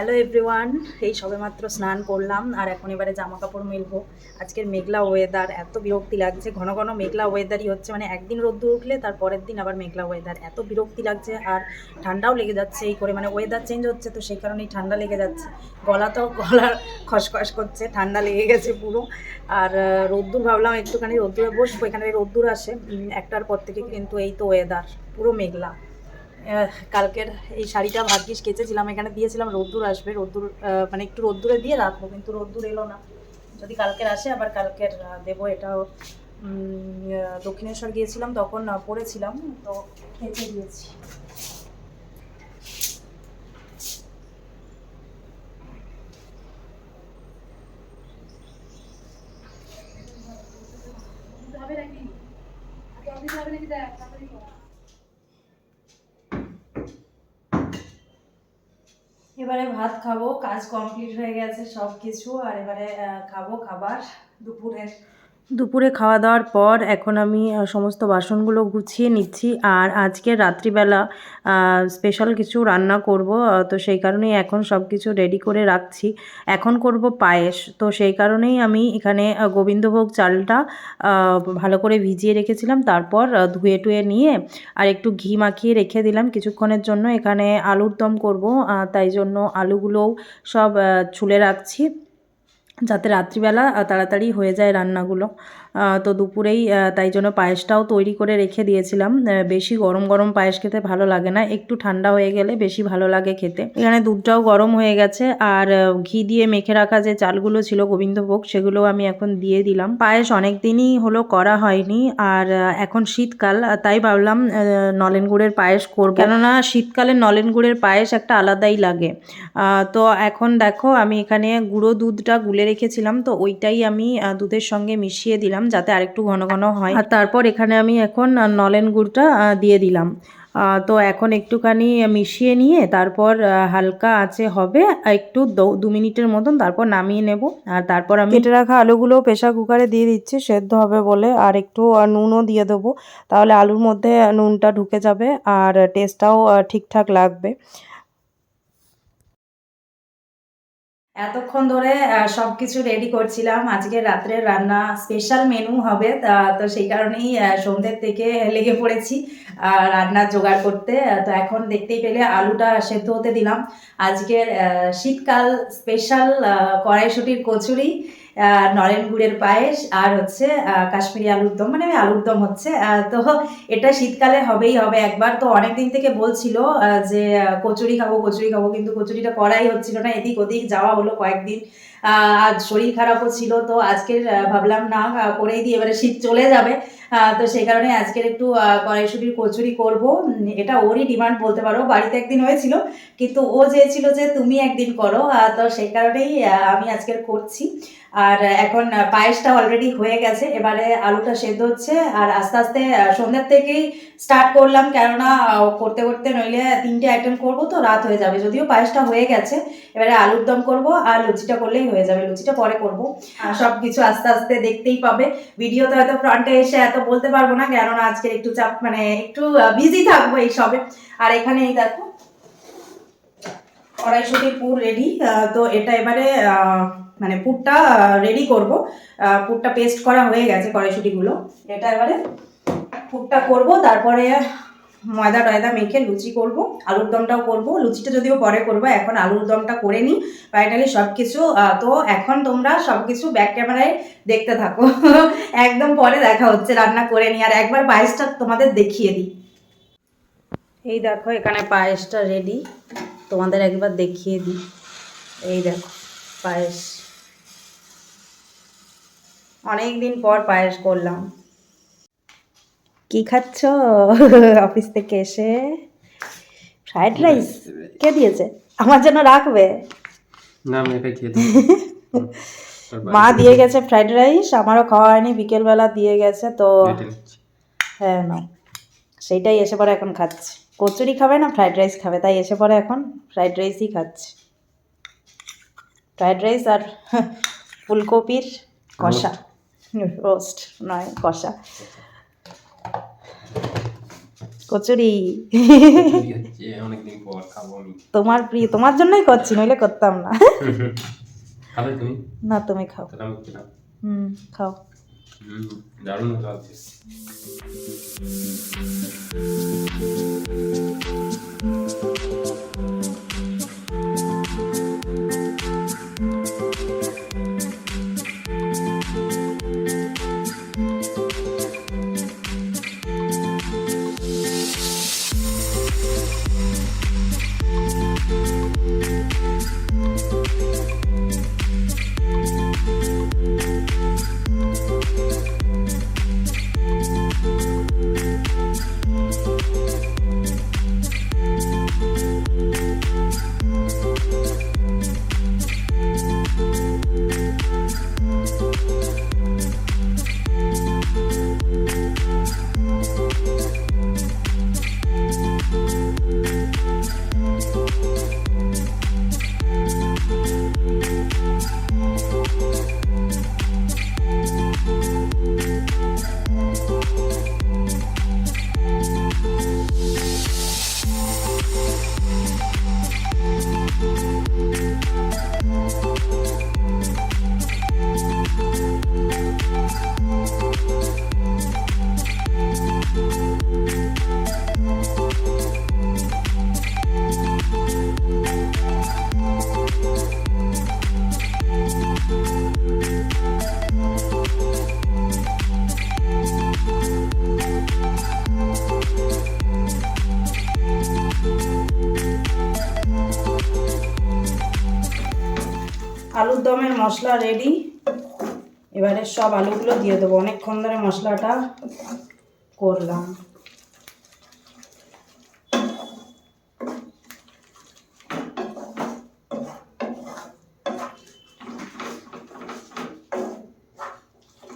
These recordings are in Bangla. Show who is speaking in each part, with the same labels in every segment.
Speaker 1: হ্যালো এভরিওয়ান এই সবেমাত্র স্নান করলাম, আর এখন এবারে জামা কাপড় মেলবো। আজকের মেঘলা ওয়েদার এত বিরক্তি লাগছে। ঘন ঘন মেঘলা ওয়েদারই হচ্ছে মানে একদিন রোদ্দুর উঠলে, তার পরের দিন আবার মেঘলা ওয়েদার এত বিরক্তি লাগছে, আর ঠান্ডাও লেগে যাচ্ছে, এই করে মানে ওয়েদার চেঞ্জ হচ্ছে, তো সেই কারণেই ঠান্ডা লেগে যাচ্ছে। গলা তো গলা খসখস করছে, ঠান্ডা লেগে গেছে পুরো। আর রোদ্দুর ভাবলাম একটুখানি রোদ্দুরে বসবো, এখানে রোদ্দুর আসে। একটার পর থেকে কিন্তু এই তো ওয়েদার পুরো মেঘলা। কালকের এই শাড়িটা ভাগ্যিস কেচেছিলাম, এখানে দিয়েছিলাম, রোদ্দুর আসবে, রোদ্দুর মানে একটু রোদ্দুরে দিয়ে রাখব, কিন্তু রোদ্দুর এলো না। যদি কালকের আসে, আবার কালকের দেবো, এটাও দক্ষিণেশ্বর গিয়েছিলাম, তখন পড়েছিলাম, তো খেতে দিয়েছি। এবারে ভাত খাব কাজ কমপ্লিট হয়ে গেছে সব কিছু আর এবারে খাব খাবার দুপুরের। দুপুরে খাওয়া দাওয়ার পর এখন আমি সমস্ত বাসনগুলো গুছিয়ে নিচ্ছি। আর আজকে রাত্রিবেলা স্পেশাল কিছু রান্না করব তো সেই কারণেই এখন সব কিছু রেডি করে রাখছি। এখন করব পায়েস, তো সেই কারণেই আমি এখানে গোবিন্দভোগ চালটা ভালো করে ভিজিয়ে রেখেছিলাম। তারপর ধুয়ে টুয়ে নিয়ে আর একটু ঘি মাখিয়ে রেখে দিলাম। কিছুক্ষণের জন্য এখানে আলুর দম করব তাই জন্য আলুগুলোও সব ছুলে রাখছি। যাতে রাত্রিবেলা তাড়াতাড়ি হয়ে যায় রান্নাগুলো। তো দুপুরেই তাই জন্য পায়েসটাও তৈরি করে রেখে দিয়েছিলাম। বেশি গরম গরম পায়েস খেতে ভালো লাগে না। একটু ঠান্ডা হয়ে গেলে বেশি ভালো লাগে খেতে। এখানে দুধটাও গরম হয়ে গেছে আর ঘি দিয়ে মেখে রাখা যে চালগুলো ছিল গোবিন্দভোগ, সেগুলো আমি এখন দিয়ে দিলাম। পায়েস অনেক দিনই হলো করা হয়নি আর এখন শীতকাল তাই ভাবলাম নলেন গুড়ের পায়েস করব। কেননা শীতকালে নলেন গুড়ের পায়েস একটা আলাদাই লাগে। তো এখন দেখো, আমি এখানে গুঁড়ো দুধটা গুলে রেখেছিলাম, তো ওইটাই আমি দুধের সঙ্গে মিশিয়ে দিলাম যাতে আরেকটু ঘন ঘন হয়। আর তারপর এখানে আমি এখন নলেন গুড়টা দিয়ে দিলাম। তো এখন একটুখানি মিশিয়ে নিয়ে তারপর হালকা আছে হবে একটু দু- মিনিটের মতন তারপর নামিয়ে নেব। আর তারপর আমি কেটে রাখা আলুগুলো প্রেশার কুকারে দিয়ে দিচ্ছি, সেদ্ধ হবে বলে। আর একটু নুনও দিয়ে দেবো। তাহলে আলুর মধ্যে নুনটা ঢুকে যাবে, আর টেস্টটাও ঠিকঠাক লাগবে। এতক্ষণ ধরে সব কিছু রেডি করছিলাম। আজকে রাত্রে রান্না স্পেশাল মেনু হবে, তা- সেই কারণেই সন্ধ্যের থেকে লেগে পড়েছি রান্না জোগাড় করতে। তো এখন দেখতেই পেলে আলুটা সেদ্ধ হতে দিলাম। আজকের শীতকাল স্পেশাল কড়াইশুটির কচুরি নরেন গুড়ের পায়েস আর হচ্ছে কাশ্মীরি আলুর দম। মানে আলুর দম হচ্ছে। তো এটা শীতকালে হবেই, হবে একবার। তো অনেক দিন থেকে বলছিল যে কচুরি খাব কচুরি খাব, কিন্তু কচুরিটা করাই হচ্ছিল না। এদিক ওদিক যাওয়া হলো কয়েকদিন। আজ শরীর খারাপও ছিল, তো আজকের ভাবলাম না করেই দিই, এবারে শীত চলে যাবে। তো সেই কারণে আজকের একটু কড়াইশুটির কচুরি করব। এটা ওরই ডিমান্ড বলতে পারো, বাড়িতে একদিন হয়েছিল, কিন্তু ও চেয়েছিল যে তুমি একদিন করো তো সেই কারণেই আমি আজকের করছি। আর এখন পায়েসটা অলরেডি হয়ে গেছে, এবারে আলুটা সেদ্ধ হচ্ছে, আর আস্তে আস্তে সন্ধ্যার থেকেই স্টার্ট করলাম, কেননা করতে করতে নইলে তিনটে আইটেম করব, তো রাত হয়ে যাবে, যদিও পায়েসটা হয়ে গেছে। এবারে আলুর দম করব, আর লুচিটা করলেই হয়ে যাবে লুচিটা পরে করব। সব কিছু আস্তে আস্তে দেখতেই পাবে। ভিডিওতে হয়তো ফ্রন্টে এসে এত বলতে পারব না কেননা আজকে একটু চাপ মানে একটু বিজি থাকব এই সবে। আর এখানে এই দেখো কড়াইশুটির পুর রেডি তো এটা এবারে আহ, মানে পুরটা রেডি করব। আহ, পুরটা পেস্ট করা হয়ে গেছে কড়াইশুটিগুলো। এটা এবারে পুরটা করব তারপরে ময়দা টয়দা মেখে লুচি করব, আলুর দমটাও করব, লুচিটা যদিও পরে করব, এখন আলুর দমটা করে নিই ফাইনালি সব কিছু তো এখন তোমরা সব কিছু ব্যাক ক্যামেরায় দেখতে থাকো। একদম পরে দেখা হচ্ছে, রান্না করে নিই, আর একবার পায়েসটা তোমাদের দেখিয়ে দিই। এই দেখো, এখানে পায়েসটা রেডি তোমাদের একবার দেখিয়ে দিই। এই দেখো, পায়েস। অনেক দিন পর পায়েস করলাম। কি খাচ্ছ? অফিস থেকে এসে? Fried rice? কে দিয়েছে? আমার জন্য রাখবে?
Speaker 2: না আমি একা খেয়ে
Speaker 1: মা দিয়ে গেছে ফ্রাইড রাইস আমারও খাওয়া হয়নি বিকেলবেলা দিয়ে গেছে তো হ্যাঁ না। সেইটাই এসে পরে এখন খাচ্ছে। কচুরি খাবে না ফ্রাইড রাইস খাবে তাই এসে পরে এখন ফ্রাইড রাইসই খাচ্ছে। ফ্রাইড রাইস আর ফুলকপির কষা। রোস্ট। নয় কষা। কচুরি। তোমার প্রিয় তোমার জন্যই করছি নইলে করতাম না। না তুমি খাও। হুম খাও।
Speaker 2: দারুণ
Speaker 1: মশলা রেডি এবারে সব আলুগুলো দিয়ে দেবো। অনেকক্ষণ ধরে মশলাটা করলাম।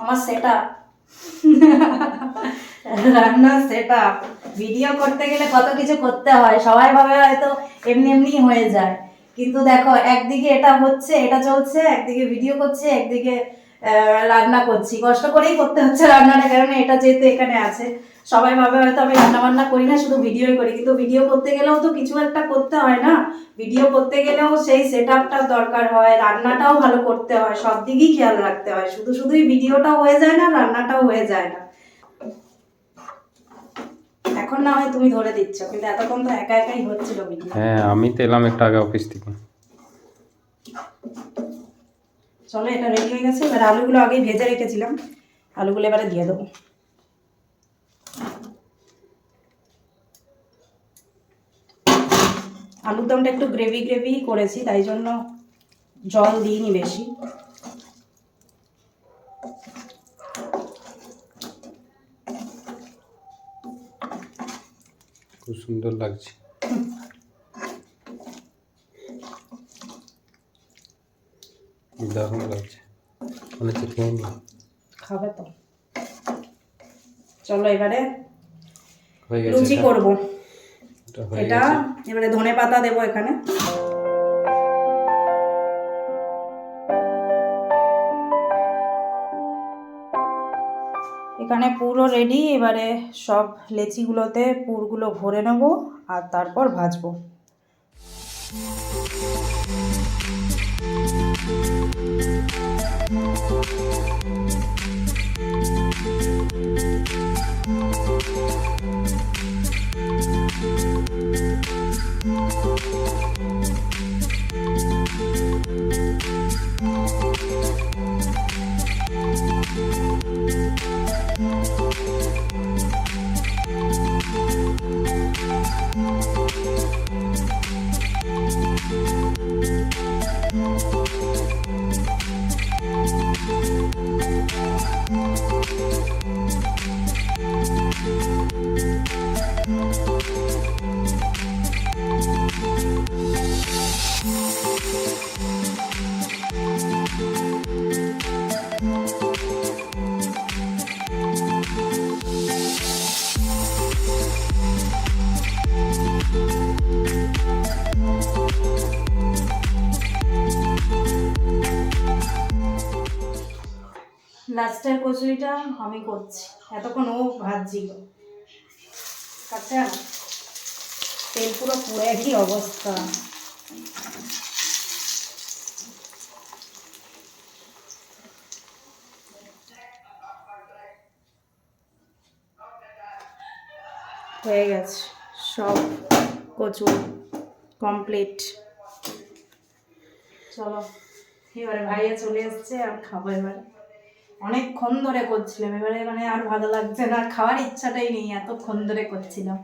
Speaker 1: আমার সেটা রান্নার সেটা ভিডিও করতে গেলে কত কিছু করতে হয়, সবাই ভাবে হয়তো এমনি এমনি হয়ে যায়। কিন্তু দেখো, একদিকে এটা হচ্ছে, এটা চলছে, একদিকে ভিডিও করছে, একদিকে রান্না করছি। কষ্ট করেই করতে হচ্ছে রান্নাটা কারণ এটা যেহেতু এখানে আছে। সবাই ভাবে হয়তো আমি রান্না বান্না করি না, শুধু ভিডিওই করি। কিন্তু ভিডিও করতে গেলেও তো কিছু একটা করতে হয় না। ভিডিও করতে গেলেও সেই সেট দরকার হয়, রান্নাটাও ভালো করতে হয়, সব দিকেই খেয়াল রাখতে হয়। শুধু শুধুই ভিডিওটা হয়ে যায় না, রান্নাটাও হয়ে যায় না। এখন না হয় তুমি ধরে দিচ্ছ কিন্তু এতক্ষণ তো একা একাই হচ্ছিল ভিডিও
Speaker 2: হ্যাঁ আমি তো এলাম একটু আগে অফিস থেকে।
Speaker 1: চলো এটা রেডি হয়ে গেছে। এবার আলুগুলো আগেই ভেজে রেখেছিলাম। আলুগুলো এবারে দিয়ে দেবো। আলুর দমটা একটু গ্রেভি গ্রেভি করেছি তাই জন্য জল দিইনি বেশি।
Speaker 2: খুব সুন্দর লাগছে। দারুণ লাগছে। মনে হচ্ছে খেয়ে নি
Speaker 1: খাবে তো। চলো এবারে লুচি করব।
Speaker 2: এটা
Speaker 1: এবারে ধনে পাতা দেবো এখানে। এখানে পুরো রেডি এবারে সব লেচিগুলোতে পুরগুলো ভরে নেব আর তারপর ভাজবো। thank you লাস্টের কচুরিটা আমি করছি। এতক্ষণ ও ভাজছিল। না তেল পুরো পুড়ে কি অবস্থা। হয়ে গেছে। সব কচু কমপ্লিট চলো, এবারে ভাইয়া চলে এসছে, আর খাব এবারে। অনেকক্ষণ ধরে করছিলাম। এবারে মানে আর ভালো লাগছে না খাওয়ার ইচ্ছাটাই নেই, এতক্ষণ ধরে করছিলাম।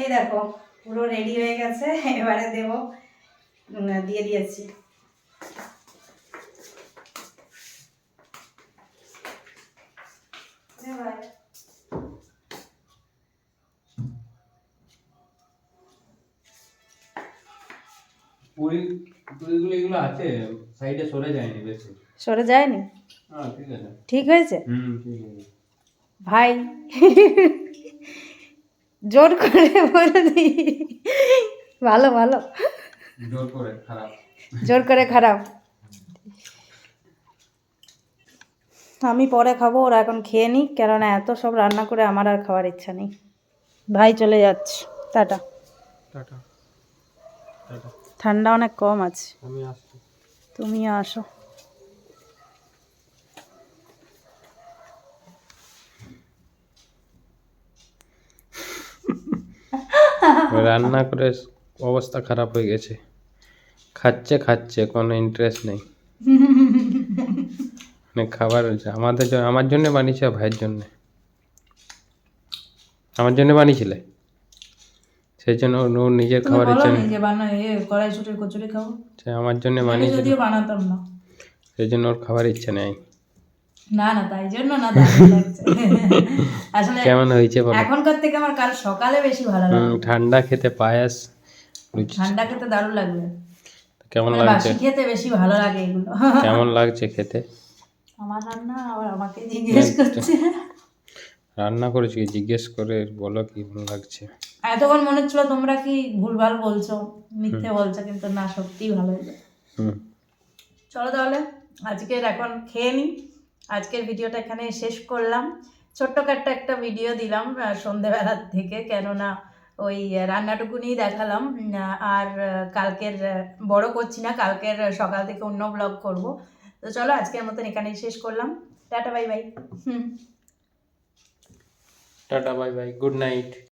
Speaker 1: এই দেখো, পুরো রেডি হয়ে গেছে, এবারে দেব দিয়ে দিয়েছি। এবার
Speaker 2: পুরি পুরিগুলো এগুলো আছে সাইডে সরে যায়নি বেশি।
Speaker 1: সরে যায়নি?
Speaker 2: হ্যাঁ ঠিক আছে।
Speaker 1: ঠিক হয়েছে?
Speaker 2: হুম ঠিক আছে।
Speaker 1: ভাই জোর করে বলে ভালো ভালো।
Speaker 2: জোর করে খারাপ।
Speaker 1: জোর করে খারাপ। আমি পরে খাব ওরা এখন খেয়ে নিই কেননা এত সব রান্না করে আমার আর খাওয়ার ইচ্ছা নেই। ভাই চলে যাচ্ছে। টাটা।
Speaker 2: টাটা।
Speaker 1: ঠান্ডা অনেক কম আছে।
Speaker 2: আমি আসছি।
Speaker 1: তুমিও আসো।
Speaker 2: রান্না করে অবস্থা খারাপ হয়ে গেছে। খাচ্ছে খাচ্ছে কোনো ইন্টারেস্ট নেই। মানে খাবার হয়েছে। আমাদের আমার জন্য বানিয়েছে ভাইয়ের জন্য। আমার জন্য বানিয়েছিলে? সেই জন্য ওর- ওর নিজের খাবার ইচ্ছা
Speaker 1: কচুরি
Speaker 2: সে আমার জন্য বানিয়েছিল।
Speaker 1: বানাতাম না।
Speaker 2: সেই জন্য ওর খাবার ইচ্ছা নেই।
Speaker 1: না না তাই জন্য না আসলে
Speaker 2: কেমন হয়েছে বলো?
Speaker 1: এখনকার থেকে আমার কাল সকালে বেশি ভালো লাগে।
Speaker 2: ঠান্ডা খেতে পায়াস।
Speaker 1: ঠান্ডা খেতে দারুণ লাগবে।
Speaker 2: কেমন
Speaker 1: মানে
Speaker 2: লাগছে?
Speaker 1: খেতে বেশি ভালো লাগে এগুলো।
Speaker 2: কেমন লাগছে খেতে?
Speaker 1: আমার রান্না আবার আমাকে জিজ্ঞেস করছে।
Speaker 2: রান্না করেছি জিজ্ঞেস করে বলো কি কেমন লাগছে?
Speaker 1: এতক্ষণ মনে হচ্ছিল তোমরা কি ভুলভাল বলছো মিথ্যে বলছো কিন্তু না সত্যিই ভালো হয়েছে। চলো তাহলে আজকের এখন খেয়ে নিই। আজকের ভিডিওটা এখানে শেষ করলাম। ছোট্টখাট্ট একটা ভিডিও দিলাম সন্ধেবেলার থেকে কেননা ওই আহ, রান্নাটুকুনিই দেখালাম। আর কালকের বড় করছি না কালকের সকাল থেকে অন্য ব্লগ করব। তো চলো আজকের মতন এখানেই শেষ করলাম। Tata, bye bye. Hmm.
Speaker 2: Tata, bye bye. Good night.